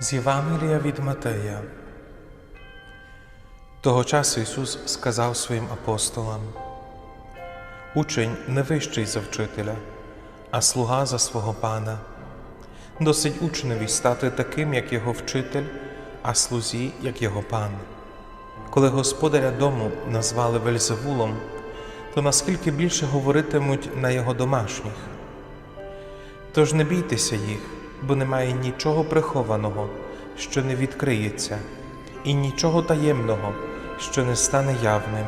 З Євангелія від Матея. Того часу Ісус сказав своїм апостолам: Учень не вищий за вчителя, а слуга за свого пана. Досить учневі стати таким, як його вчитель, а слузі, як його пан. Коли господаря дому назвали Вельзевулом, то наскільки більше говоритимуть на його домашніх. Тож не бійтеся їх, бо немає нічого прихованого, що не відкриється, і нічого таємного, що не стане явним.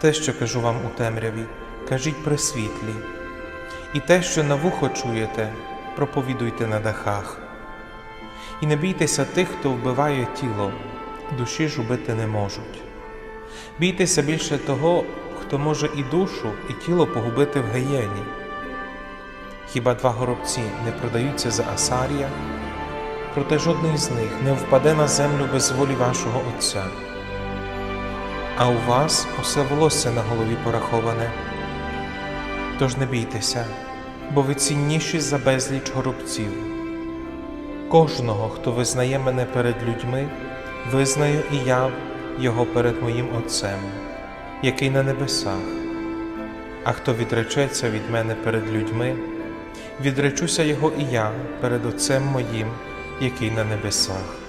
Те, що кажу вам у темряві, кажіть при світлі, і те, що на вухо чуєте, проповідуйте на дахах. І не бійтеся тих, хто вбиває тіло, душі ж убити не можуть. Бійтеся більше того, хто може і душу, і тіло погубити в геєні. Хіба два горобці не продаються за Асарія? Проте жодний з них не впаде на землю без волі вашого Отця. А у вас усе волосся на голові пораховане. Тож не бійтеся, бо ви цінніші за безліч горобців. Кожного, хто визнає мене перед людьми, визнаю і я його перед моїм Отцем, який на небесах. А хто відречеться від мене перед людьми, відречуся його і я перед Отцем моїм, який на небесах.